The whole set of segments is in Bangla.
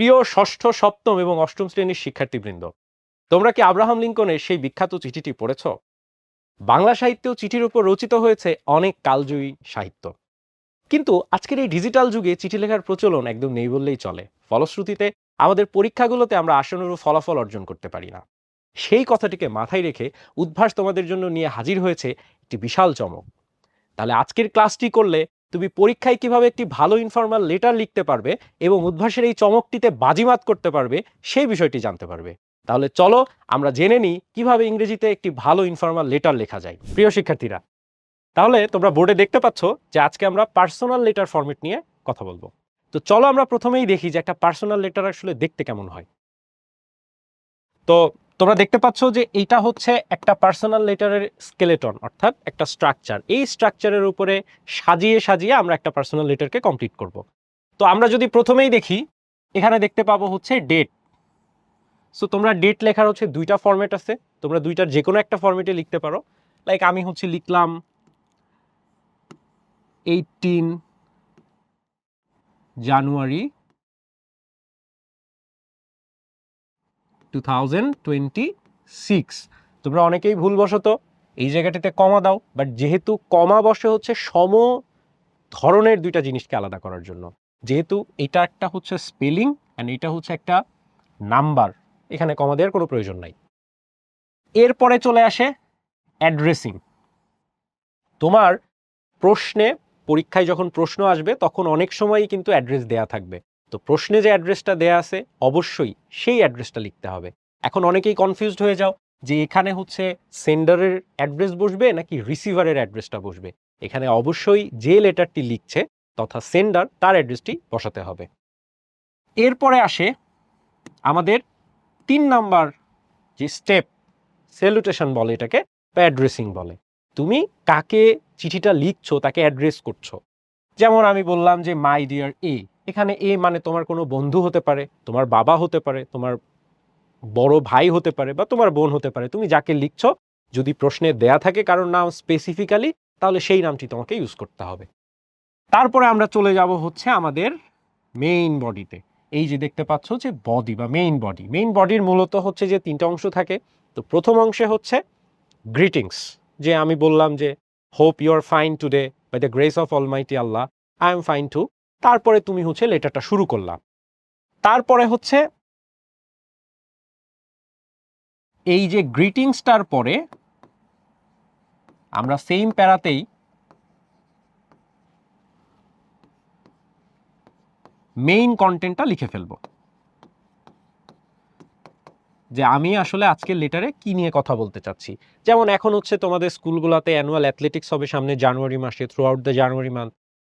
প্রিয় ষষ্ঠ, সপ্তম এবং অষ্টম শ্রেণির শিক্ষার্থীবৃন্দ, তোমরা কি আব্রাহাম লিঙ্কনের সেই বিখ্যাত চিঠিটি পড়েছ? বাংলা সাহিত্যেও চিঠির উপর রচিত হয়েছে অনেক কালজয়ী সাহিত্য। কিন্তু আজকের এই ডিজিটাল যুগে চিঠি লেখার প্রচলন একদম নেই বললেই চলে। ফলশ্রুতিতে আমাদের পরীক্ষাগুলোতে আমরা আশানুরূপ ফলাফল অর্জন করতে পারি না। সেই কথাটিকে মাথায় রেখে উদ্ভাস তোমাদের জন্য নিয়ে হাজির হয়েছে একটি বিশাল চমক। তাহলে আজকের ক্লাসটি করলে তুমি পরীক্ষায় কীভাবে একটি ভালো ইনফর্মাল লেটার লিখতে পারবে এবং উদ্ভাসের এই চমকটিতে বাজিমাত করতে পারবে, সেই বিষয়টি জানতে পারবে। তাহলে চলো আমরা জেনে নিই কীভাবে ইংরেজিতে একটি ভালো ইনফর্মাল লেটার লেখা যায়। প্রিয় শিক্ষার্থীরা, তাহলে তোমরা বোর্ডে দেখতে পাচ্ছ যে আজকে আমরা পার্সোনাল লেটার ফরম্যাট নিয়ে কথা বলব। তো চলো আমরা প্রথমেই দেখি যে একটা পার্সোনাল লেটার আসলে দেখতে কেমন হয়। তো তোমরা দেখতে পাচ্ছ যে এইটা হচ্ছে একটা পার্সোনাল লেটারের স্কেলেটন অর্থাৎ একটা স্ট্রাকচার এই স্ট্রাকচারের উপরে সাজিয়ে সাজিয়ে আমরা একটা পার্সোনাল লেটারকে কমপ্লিট করব। তো আমরা যদি প্রথমেই দেখি, এখানে দেখতে পাবো হচ্ছে ডেট সো তোমরা ডেট লেখার হচ্ছে দুইটা ফরম্যাট আছে। তোমরা দুইটার যে কোনো একটা ফরম্যাটে লিখতে পারো। লাইক আমি হচ্ছে লিখলাম এইটিন জানুয়ারি টু তোমরা অনেকেই ভুলবশত এই জায়গাটিতে কমা দাও বাট যেহেতু কমা বসে হচ্ছে সম ধরনের দুইটা জিনিসকে আলাদা করার জন্য। যেহেতু এটা একটা হচ্ছে স্পেলিং অ্যান্ড এটা হচ্ছে একটা নাম্বার এখানে কমা দেওয়ার কোনো প্রয়োজন নাই। এরপরে চলে আসে অ্যাড্রেসিং তোমার প্রশ্নে, পরীক্ষায় যখন প্রশ্ন আসবে, তখন অনেক সময়ই কিন্তু অ্যাড্রেস দেয়া থাকবে। তো প্রশ্নে যে অ্যাড্রেসটা দেয়া আছে, অবশ্যই সেই অ্যাড্রেসটা লিখতে হবে। এখন অনেকেই কনফিউজড হয়ে যাও যে এখানে হচ্ছে সেন্ডারের অ্যাড্রেস বসবে নাকি রিসিভারের অ্যাড্রেসটা বসবে। এখানে অবশ্যই যে লেটারটি লিখছে তথা সেন্ডার তার অ্যাড্রেসটি বসাতে হবে। এরপরে আসে আমাদের তিন নাম্বার যে স্টেপ সেলুটেশন বলে এটাকে, বা অ্যাড্রেসিং বলে। তুমি কাকে চিঠিটা লিখছো, তাকে অ্যাড্রেস করছ। যেমন আমি বললাম যে মাই ডিয়ার এ এখানে এ মানে তোমার কোনো বন্ধু হতে পারে, তোমার বাবা হতে পারে, তোমার বড় ভাই হতে পারে বা তোমার বোন হতে পারে। তুমি যাকে লিখছো, যদি প্রশ্নে দেয়া থাকে কারণ নাম স্পেসিফিক্যালি তাহলে সেই নামটি তোমাকে ইউজ করতে হবে। তারপরে আমরা চলে যাব হচ্ছে আমাদের মেইন বডিতে এই যে দেখতে পাচ্ছ যে বডি বা মেইন বডি মেইন বডির মূলত হচ্ছে যে, তিনটা অংশ থাকে। তো প্রথম অংশে হচ্ছে গ্রিটিংস যে আমি বললাম যে hope you are fine today by the grace of almighty Allah I am fine too তারপরে তুমি হচ্ছে লেটারটা শুরু করলাম তারপরে হচ্ছে এই যে গ্রিটিংসটার পরে আমরা সেম প্যারাতেই মেইন কন্টেন্টটা লিখে ফেলব। যে আমি আসলে আজকের লেটারে কি নিয়ে কথা বলতে চাচ্ছি। যেমন এখন হচ্ছে তোমাদের স্কুলগুলোতে অ্যানুয়াল অ্যাথলেটিক্স হবে সামনে জানুয়ারি মাসে throughout the January month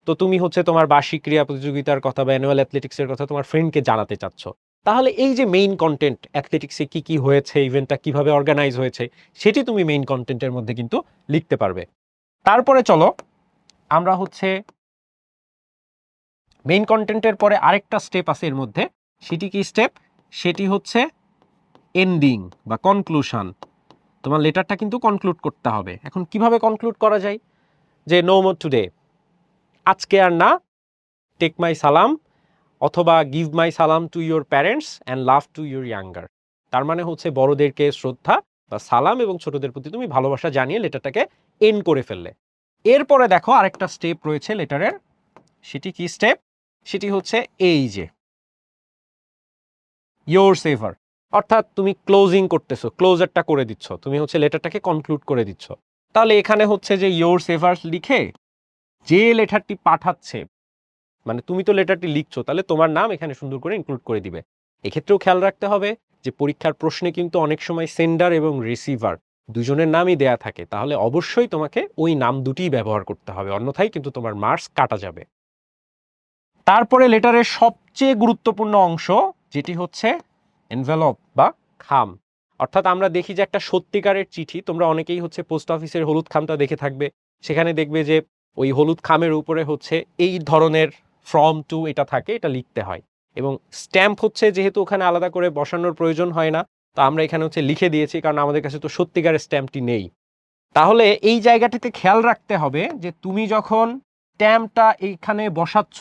তো তুমি হচ্ছে তোমার বার্ষিক ক্রীড়া প্রতিযোগিতার কথা বা অ্যানুয়াল অ্যাথলেটিক্সের কথা তোমার ফ্রেন্ডকে জানাতে চাচ্ছ। তাহলে এই যে মেইন কন্টেন্ট অ্যাথলেটিক্সে কি কি হয়েছে ইভেন্টটা কীভাবে অর্গানাইজ হয়েছে, সেটি তুমি মেইন কন্টেন্টের মধ্যে কিন্তু লিখতে পারবে। তারপরে চলো, আমরা হচ্ছে মেইন কন্টেন্টের পরে আরেকটা স্টেপ আছে এর মধ্যে। সেটি কি স্টেপ সেটি হচ্ছে এন্ডিং বা কনক্লুশন তোমার লেটারটা কিন্তু কনক্লুড করতে হবে। এখন কীভাবে কনক্লুড করা যায়? যে নো মোর টুডে আজকে আর না টেক মাই সালাম অথবা গিভ মাই সালাম to your parents and love to your younger তার মানে হচ্ছে বড়দেরকে শ্রদ্ধা বা সালাম এবং ছোটদের প্রতি তুমি ভালোবাসা জানিয়ে লেটারটাকে এন্ড করে ফেললে। এরপরে দেখো আরেকটা স্টেপ রয়েছে লেটারের সেটি কি স্টেপ সেটি হচ্ছে এই যে ইয়োর সেভার অর্থাৎ তুমি ক্লোজিং করতেছো ক্লোজারটা করে দিচ্ছ, তুমি হচ্ছে লেটারটাকে কনক্লুড করে দিচ্ছ। তাহলে এখানে হচ্ছে যে ইয়োর সেভার্স লিখে যে লেটারটি পাঠাচ্ছে মানে তুমি তো লেটারটি লিখছো, তাহলে তোমার নাম এখানে সুন্দর করে ইনক্লুড করে দিবে। এক্ষেত্রেও খেয়াল রাখতে হবে যে পরীক্ষার প্রশ্নে কিন্তু অনেক সময় সেন্ডার এবং রিসিভার দুজনের নামই দেয়া থাকে, তাহলে অবশ্যই তোমাকে ওই নাম দুটিই ব্যবহার করতে হবে, অন্যথায় কিন্তু তোমার মার্কস কাটা যাবে। তারপরে লেটারের সবচেয়ে গুরুত্বপূর্ণ অংশ, যেটি হচ্ছে এনভেলপ বা খাম। অর্থাৎ আমরা দেখি যে একটা সত্যিকারের চিঠি, তোমরা অনেকেই হচ্ছে পোস্ট অফিসের হলুদ খামটা দেখে থাকবে। সেখানে দেখবে যে ওই হলুদ খামের উপরে হচ্ছে এই ধরনের ফ্রম টু এটা থাকে, এটা লিখতে হয়। এবং স্ট্যাম্প হচ্ছে যেহেতু ওখানে আলাদা করে বসানোর প্রয়োজন হয় না, তো আমরা এখানে হচ্ছে লিখে দিয়েছি, কারণ আমাদের কাছে তো সত্যিকারের স্ট্যাম্পটি নেই। তাহলে এই জায়গাটিতে খেয়াল রাখতে হবে যে তুমি যখন স্ট্যাম্পটা এইখানে বসাচ্ছ,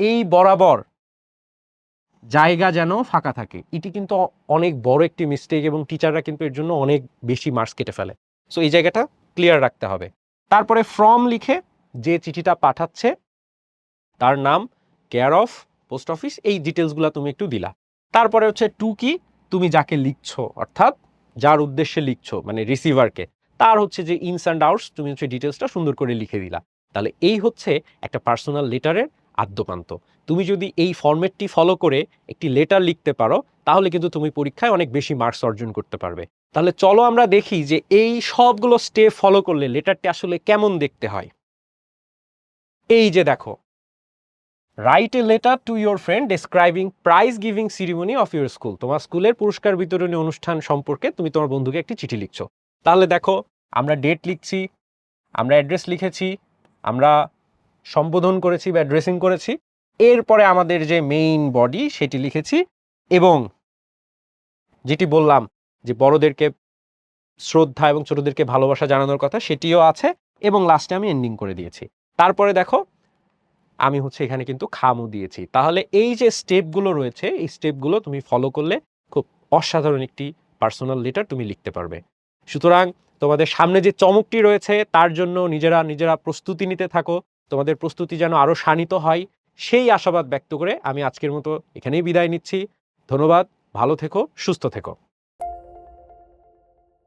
এই বরাবর জায়গা যেন ফাঁকা থাকে। এটি কিন্তু অনেক বড় একটি মিস্টেক এবং টিচাররা কিন্তু এর জন্য অনেক বেশি মার্কস কেটে ফেলে। সো এই জায়গাটা ক্লিয়ার রাখতে হবে। তারপরে ফর্ম লিখে যে চিঠিটা পাঠাচ্ছে, তার নাম কেয়ার অফ পোস্ট অফিস এই ডিটেলসগুলো তুমি একটু দিলা। তারপরে হচ্ছে টু কি? তুমি যাকে লিখছো, অর্থাৎ যার উদ্দেশ্যে লিখছো মানে রিসিভারকে তার হচ্ছে যে ইনস অ্যান্ড আউটস তুমি হচ্ছে ডিটেলসটা সুন্দর করে লিখে দিলা। তাহলে এই হচ্ছে একটা পার্সোনাল লেটারের আদ্যপান্ত। তুমি যদি এই ফরম্যাটটি ফলো করে একটি লেটার লিখতে পারো, তাহলে কিন্তু তুমি পরীক্ষায় অনেক বেশি মার্কস অর্জন করতে পারবে। তাহলে চলো আমরা দেখি যে এই সবগুলো স্টেপ ফলো করলে লেটারটি আসলে কেমন দেখতে হয়। এই যে দেখো write a letter to your friend describing prize giving ceremony of your school তোমার স্কুলের পুরস্কার বিতরণী অনুষ্ঠান সম্পর্কে তুমি তোমার বন্ধুকে একটি চিঠি লিখছো। তাহলে দেখো, আমরা ডেট লিখছি, আমরা অ্যাড্রেস লিখেছি, আমরা সম্বোধন করেছি বা ড্রেসিং করেছি। এরপরে আমাদের যে মেইন বডি সেটি লিখেছি এবং যেটি বললাম যে বড়দেরকে শ্রদ্ধা এবং ছোটদেরকে ভালোবাসা জানানোর কথা সেটিও আছে এবং লাস্টে আমি এন্ডিং করে দিয়েছি। তারপরে দেখো, আমি হচ্ছে এখানে কিন্তু খামও দিয়েছি। তাহলে এই যে স্টেপগুলো রয়েছে, এই স্টেপগুলো তুমি ফলো করলে খুব অসাধারণ একটি পার্সোনাল লেটার তুমি লিখতে পারবে। সুতরাং তোমাদের সামনে যে চমকটি রয়েছে, তার জন্য নিজেরা নিজেরা প্রস্তুতি নিতে থাকো। তোমাদের প্রস্তুতি যেন আরও শানিত হয়, সেই আশাবাদ ব্যক্ত করে আমি আজকের মতো এখানেই বিদায় নিচ্ছি। ধন্যবাদ, ভালো থেকো, সুস্থ থেকো।